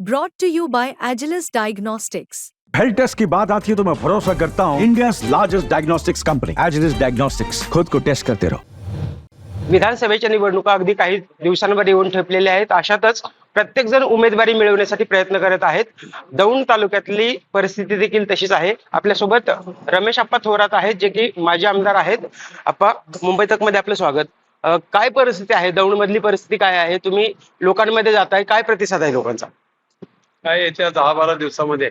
Brought to you by Agilus Diagnostics. Health test की बात आती है तो मैं भरोसा करता हूँ India largest diagnostics company Agilus diagnostics खुद को टेस्ट करते रहो विधानसभेच्या निवडणुका अगदी काही दिवसांवर येऊन ठेपलेल्या आहेत. अशातच प्रत्येक जण उमेदवारी मिळवण्यासाठी प्रयत्न करत आहेत. दौंड तालुक्यातली परिस्थिती देखील तशीच आहे. आपल्यासोबत रमेश आप्पा थोरात आहेत जे की माजी आमदार आहेत. आप्पा मुंबई तकमध्ये आपलं स्वागत. अं, काय परिस्थिती आहे? दौंड मधली परिस्थिती काय आहे? तुम्ही लोकांमध्ये जाताय. काय प्रतिसाद आहे लोकांचा? काय येत्या दहा बारा दिवसामध्ये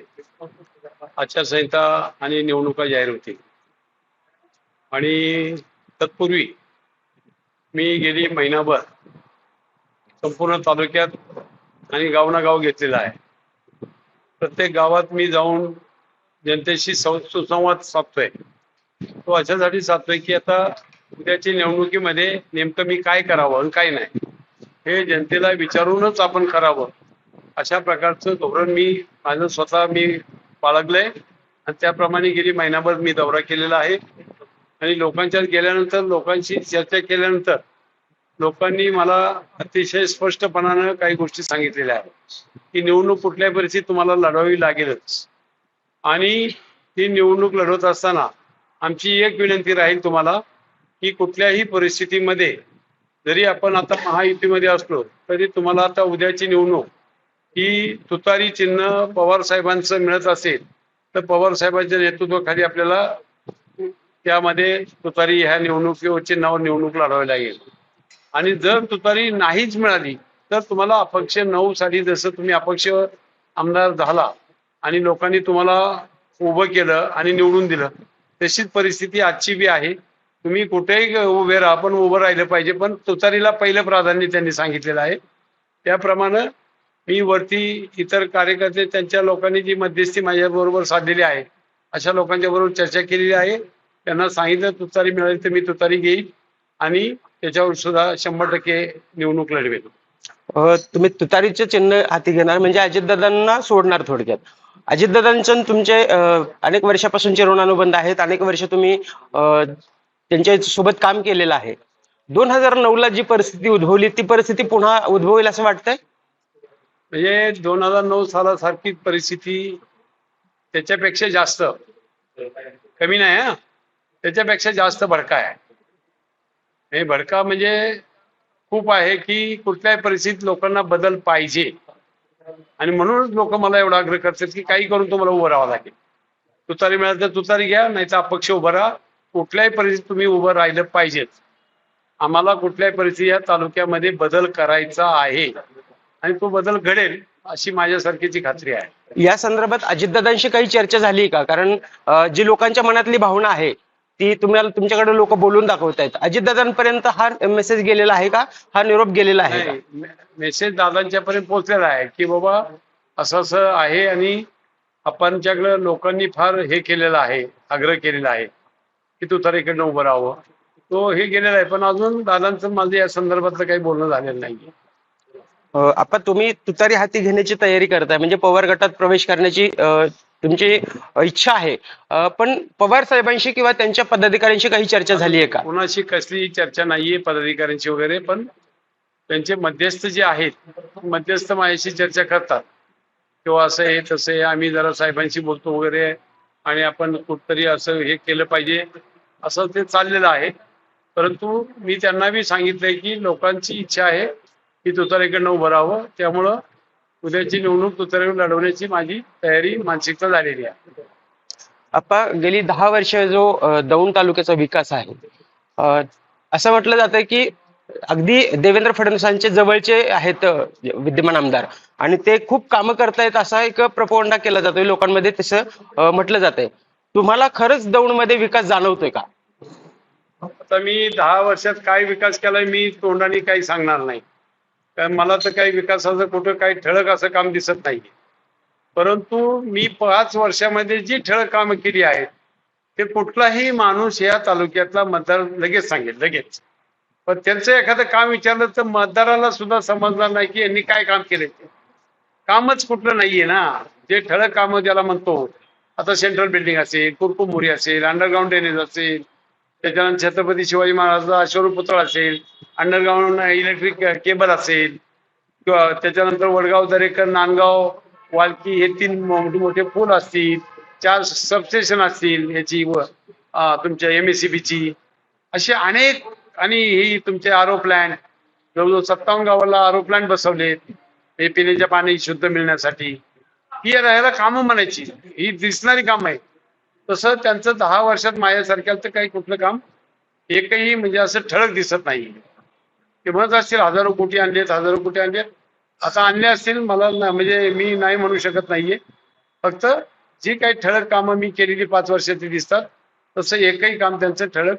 आचारसंहिता आणि निवडणुका जाहीर होतील. आणि तत्पूर्वी मी गेली महिनाभर संपूर्ण तालुक्यात आणि गावना गाव घेतलेला आहे. प्रत्येक गावात मी जाऊन जनतेशी सुसंवाद साधतोय. तो अशासाठी साधतोय की आता उद्याच्या निवडणुकीमध्ये नेमकं मी काय करावं आणि काय नाही हे जनतेला विचारूनच आपण करावं. अशा प्रकारचं धोरण मी माझं स्वतः मी बाळगलंय. आणि त्याप्रमाणे गेली महिनाभर मी दौरा केलेला आहे. आणि लोकांच्यात गेल्यानंतर लोकांशी चर्चा केल्यानंतर लोकांनी मला अतिशय स्पष्टपणानं काही गोष्टी सांगितलेल्या आहेत. की निवडणूक कुठल्याही परिस्थितीत तुम्हाला लढवावी लागेलच. आणि ती निवडणूक लढवत असताना आमची एक विनंती राहील तुम्हाला की कुठल्याही परिस्थितीमध्ये जरी आपण आता महायुतीमध्ये असलो तरी तुम्हाला आता उद्याची निवडणूक ही तुतारी चिन्ह पवार साहेबांचं मिळत असेल तर पवार साहेबांच्या नेतृत्वाखाली आपल्याला त्यामध्ये तुतारी ह्या निवडणुकी चिन्हावर निवडणूक लढावी लागेल. आणि जर तुतारी नाहीच मिळाली तर तुम्हाला अपक्ष नऊ साली जसं तुम्ही अपक्ष आमदार झाला आणि लोकांनी तुम्हाला उभं केलं आणि निवडून दिलं तशीच परिस्थिती आजची बी आहे. तुम्ही कुठेही उभे राहा पण उभं राहिलं पाहिजे. पण तुतारीला पहिलं प्राधान्य त्यांनी सांगितलेलं आहे. त्याप्रमाणे मी वरती इतर कार्यकर्ते त्यांच्या लोकांनी जी मध्यस्थी माझ्याबरोबर साधलेली आहे अशा लोकांच्या बरोबर चर्चा केलेली आहे. त्यांना सांगितलं तुतारी मिळाली तर मी तुतारी घेईन आणि त्याच्यावर सुद्धा शंभर टक्के निवडणूक लढवेल. तुम्ही तुतारीचे चिन्ह हाती घेणार म्हणजे अजितदादांना सोडणार थोडक्यात. अजितदादांचं तुमचे अनेक वर्षापासूनचे ऋणानुबंध आहेत. अनेक वर्ष तुम्ही त्यांच्यासोबत काम केलेलं आहे. दोन हजार नऊ ला जी परिस्थिती उद्भवली ती परिस्थिती पुन्हा उद्भवेल असं वाटतंय? म्हणजे दोन हजार नऊ सालासारखी परिस्थिती त्याच्यापेक्षा जास्त. कमी नाही हा. त्याच्यापेक्षा जास्त भडका आहे. हे भडका म्हणजे खूप आहे की कुठल्याही परिस्थितीत लोकांना बदल पाहिजे. आणि म्हणूनच लोक मला एवढा आग्रह करतात की काही करून तुम्हाला उभं राहावं लागेल. तुतारी मिळाली तर तुतारी घ्या नाही तर अपक्ष उभं राहा. कुठल्याही परिस्थितीत तुम्ही उभं राहिलं पाहिजेत. आम्हाला कुठल्याही परिस्थिती या तालुक्यामध्ये बदल करायचा आहे. आणि तो बदल घडेल अशी माझ्यासारखीची खात्री आहे. या संदर्भात अजितदादांशी काही चर्चा झाली का? कारण जी लोकांच्या मनातली भावना आहे ती तुम्हाला तुमच्याकडे लोक बोलून दाखवतायत. अजितदादांपर्यंत हा मेसेज गेलेला आहे का? हा निरोप गेलेला आहे मेसेज दादांच्या पर्यंत पोहोचलेला आहे की बाबा असं असं आहे आणि आपणच्याकडे लोकांनी फार हे केलेलं आहे आग्रह केलेला आहे की तू तर इकडनं उभं राहावं. तो हे गेलेला आहे पण अजून दादांचं माझं या संदर्भातलं काही बोलणं झालेलं नाहीये. आता आपण तुम्ही तुतारी हाती घेण्याची तयारी करताय. म्हणजे पवार गटात प्रवेश करण्याची तुमची इच्छा आहे. पण पवार साहेबांशी किंवा त्यांच्या पदाधिकाऱ्यांशी काही चर्चा झाली आहे का? कोणाशी कसली चर्चा नाहीये पदाधिकाऱ्यांची वगैरे पण त्यांचे मध्यस्थ जे आहेत मध्यस्थ माझ्याशी चर्चा करतात. किंवा असं आहे तसं आहे आम्ही जरा साहेबांशी बोलतो वगैरे आणि आपण कुठतरी असं हे केलं पाहिजे असं ते चाललेलं आहे. परंतु मी त्यांना बी सांगितलंय की लोकांची इच्छा आहे की तुतारीकडनं उभं राहावं. त्यामुळं उद्याची निवडणूक तुतारीवर लढवण्याची माझी तयारी मानसिकता झालेली आहे. आपा गेली दहा वर्ष जो दौंड तालुक्याचा विकास आहे असं म्हटलं जातं की अगदी देवेंद्र फडणवीसांचे जवळचे आहेत विद्यमान आमदार. आणि ते खूप कामं करतायत असा एक प्रपोगंडा केला जातोय लोकांमध्ये तसं म्हटलं जातंय. तुम्हाला खरंच दौंडमध्ये विकास जाणवतोय का? आता मी दहा वर्षात काय विकास केलाय मी तोंडाने काही सांगणार नाही. कारण मला तर काही विकासाचं कुठं काही ठळक असं काम दिसत नाही परंतु मी पाच वर्षामध्ये जी ठळक कामं केली आहेत ते कुठलाही माणूस या तालुक्यातला मतदार लगेच सांगेल लगेच. पण त्यांचं एखादं काम विचारलं तर मतदाराला सुद्धा समजणार नाही की यांनी काय काम केले ते. कामच कुठलं नाहीये ना. जे ठळक कामं ज्याला म्हणतो आता सेंट्रल बिल्डिंग असेल कुरकुमुरी असेल अंडरग्राऊंड ड्रेनेज असेल त्याच्यानंतर छत्रपती शिवाजी महाराजांचा अश्वरूप पुतळा असेल अंडरग्राऊंड इलेक्ट्रिक केबल असेल किंवा त्याच्यानंतर वडगाव दरेकर नांदगाव वालकी हे तीन मोठे मोठे पूल असतील चार सबस्टेशन असतील याची व तुमच्या एम एस सी बीची असे अनेक आणि ही तुमचे आरो प्लॅन्ट जवळजवळ सत्तावन्न गावाला आरो प्लॅन्ट बसवलेत हे पिण्याच्या पाणी शुद्ध मिळण्यासाठी. ही राहायला कामं म्हणायची. ही दिसणारी कामं आहे तसं त्यांचं दहा वर्षात माझ्यासारख्या तर काही कुठलं काम एकही म्हणजे असं ठळक दिसत नाही. ते म्हणत असतील हजारो कोटी आणलेत हजारो कोटी आणलेत. आता आणले असतील मला म्हणजे मी नाही म्हणू शकत नाहीये. फक्त जी काही ठळक कामं मी केलेली पाच वर्षाची दिसतात तसं एकही काम त्यांचं ठळक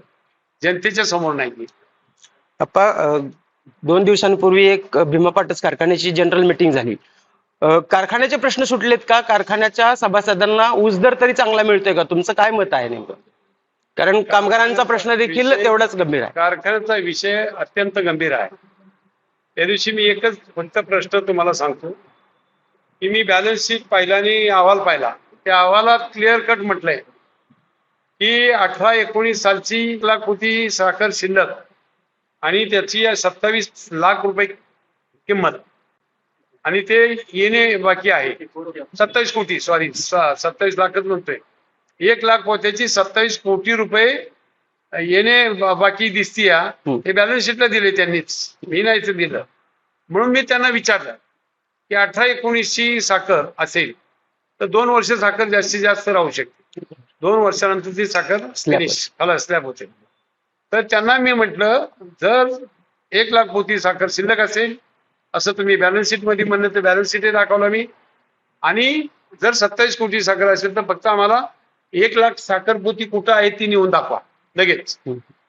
जनतेच्या समोर नाही अप्पा दोन दिवसांपूर्वी एक भीमा पाटस कारखान्याची जनरल मीटिंग झाली. कारखान्याचे प्रश्न सुटलेत का? कारखान्याच्या सभासदांना ऊस दर तरी चांगला मिळतोय का? तुमचं काय मत आहे नेमकं? कारण कामगारांचा प्रश्न देखील तेवढाच गंभीर आहे. कारखान्याचा विषय अत्यंत गंभीर आहे. त्या दिवशी मी एकच फक्त प्रश्न तुम्हाला सांगतो? की मी बॅलन्स शीट पाहिला आणि अहवाल पाहिला. त्या अहवालात क्लिअर कट म्हटलंय की अठरा एकोणीस सालची लाख कोटी साखर शिल्लक आणि त्याची सत्तावीस लाख रुपये किंमत. आणि ते येणे बाकी आहे. सत्तावीस कोटी सॉरी सत्तावीस लाखच म्हणतोय. एक लाख पोत्याची सत्तावीस कोटी रुपये येणे बाकी दिसती. हे बॅलन्स शीटला दिले त्यांनीच मी नाही ते दिलं. म्हणून मी त्यांना विचारलं की अठरा एकोणीसची साखर असेल तर दोन वर्ष साखर जास्तीत जास्त राहू शकते. दोन वर्षानंतर ती साखर फिनिश खाला स्लॅब होते. तर त्यांना मी म्हटलं जर एक लाख पोती साखर शिल्लक असेल असं तुम्ही बॅलन्स शीटमध्ये म्हणलं तर बॅलन्स शीट दाखवलं मी. आणि जर सत्तावीस कोटी साखर असेल तर फक्त आम्हाला एक लाख साखर कुठं आहे ती नेऊन दाखवा लगेच.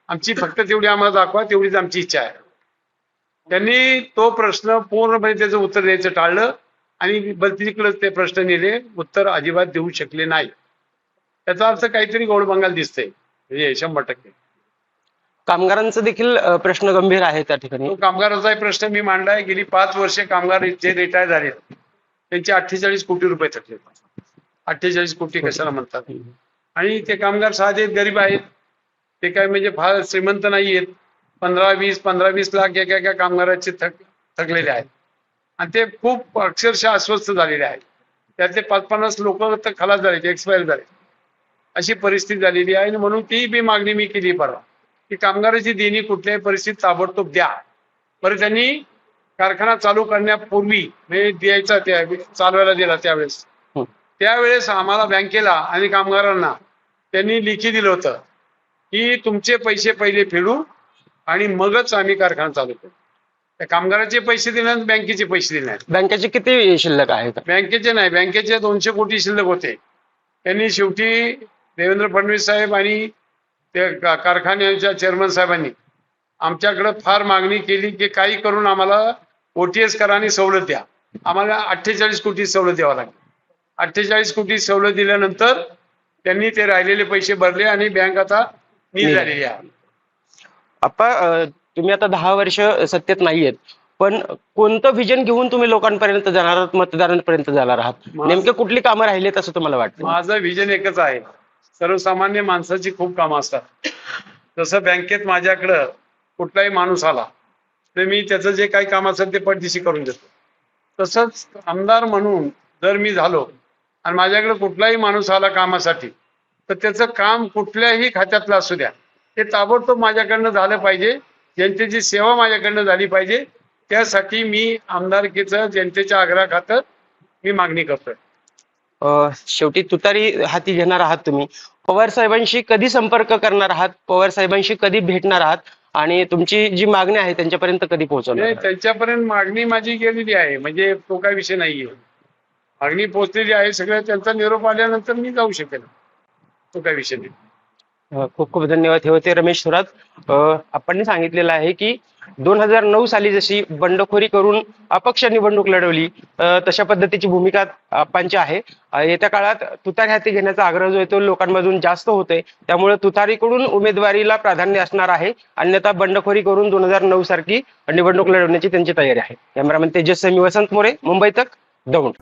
आमची फक्त तेवढी आम्हाला दाखवा तेवढीच आमची इच्छा आहे. त्यांनी तो प्रश्न पूर्णपणे त्याचं उत्तर द्यायचं टाळलं आणि बलतीकडेच ते प्रश्न नेले उत्तर अजिबात देऊ शकले नाही. त्याचा अर्थ काहीतरी गोड बंगाल दिसतंय. म्हणजे शंभर टक्के. कामगारांचा देखील प्रश्न गंभीर आहे त्या ठिकाणी. तो प्रश्न मी मांडलाय गेली पाच वर्षे कामगार जे रिटायर झाले त्यांचे अठ्ठेचाळीस कोटी रुपये थकले अठ्ठेचाळीस कोटी कशाला म्हणतात? आणि ते कामगार साधे गरीब आहेत. ते काय म्हणजे फार श्रीमंत नाही आहेत. पंधरा वीस पंधरा वीस लाख एका एका कामगाराचे थक थकलेले आहेत. आणि ते खूप अक्षरशः अस्वस्थ झालेले आहेत. त्यातले पाच पन्नास लोक तर खलास झाले एक्सपायर झाले अशी परिस्थिती झालेली आहे आणि म्हणून ती बी मागणी मी केली परवा. की कामगाराची देणी कुठल्याही परिस्थितीत ताबडतोब द्या. बरं त्यांनी कारखाना चालू करण्यापूर्वी म्हणजे द्यायचा त्या चालवायला दिला त्यावेळेस. त्यावेळेस आम्हाला बँकेला आणि कामगारांना त्यांनी लिखी दिलं होतं की तुमचे पैसे पहिले फेडू आणि मगच आम्ही कारखाना चालू करू. त्या कामगाराचे पैसे देणार बँकेचे पैसे देणार बँकेचे किती शिल्लक आहेत बँकेचे नाही बँकेचे दोनशे कोटी शिल्लक होते. त्यांनी शेवटी देवेंद्र फडणवीस साहेब आणि ते कारखान्याच्या चेअरमन साहेबांनी. आमच्याकडे फार मागणी केली की काही करून आम्हाला ओटीएस करा आणि सवलत द्या. आम्हाला अठ्ठेचाळीस कोटी सवलत द्यावा लागेल. अठ्ठेचाळीस कोटी सवलत दिल्यानंतर त्यांनी ते राहिलेले पैसे भरले आणि बँक आता नील झालेली आहे. अ, तुम्ही आता दहा वर्ष सत्तेत नाहीयेत पण कोणतं विजन घेऊन तुम्ही लोकांपर्यंत जाणार आहात मतदारांपर्यंत जाणार आहात? नेमके कुठली कामं राहिलीत असं तुम्हाला वाटतं? माझं विजन एकच आहे. सर्वसामान्य माणसाची खूप कामं असतात. जसं बँकेत माझ्याकडं कुठलाही माणूस आला तर मी त्याचं जे काही काम असेल ते पटदिशी करून देतो. तसंच आमदार म्हणून जर मी झालो आणि माझ्याकडे कुठलाही माणूस आला कामासाठी तर त्याचं काम कुठल्याही खात्यातलं असू द्या. ते ताबडतोब माझ्याकडनं झालं पाहिजे. जनतेची सेवा माझ्याकडनं झाली पाहिजे त्यासाठी मी आमदारकीचं जनतेच्या आग्रहाखातर मी मागणी करतोय. शेवटी तुतारी हाती घेणार आहात तुम्ही. पवार साहेबांशी कधी संपर्क करणार आहात? पवार साहेबांशी कधी भेटणार आहात? आणि तुमची जी मागणी आहे त्यांच्यापर्यंत कधी पोहोचवणार आहात? त्यांच्यापर्यंत मागणी माझी गेलेली आहे. म्हणजे तो काय विषय नाहीये. मागणी पोहोचलेली आहे सगळं त्यांचा निरोप आल्यानंतर मी जाऊ शकेल तो काय विषय नाही. खूप खूप धन्यवाद. हे होते रमेश थोरात. आपण सांगितलेलं आहे की दोन हजार नऊ साली जशी बंडखोरी करून अपक्ष निवडणूक लढवली तशा पद्धतीची भूमिका आपणची आहे. येत्या काळात तुतारी हाती घेण्याचा आग्रह जो आहे तो लोकांमधून जास्त होतोय. त्यामुळे तुतारीकडून उमेदवारीला प्राधान्य असणार आहे. अन्यथा बंडखोरी करून दोन हजार नऊ सारखी निवडणूक लढवण्याची त्यांची तयारी आहे. कॅमेरामॅन तेजस्वी वसंत मोरे मुंबई तक दौंड.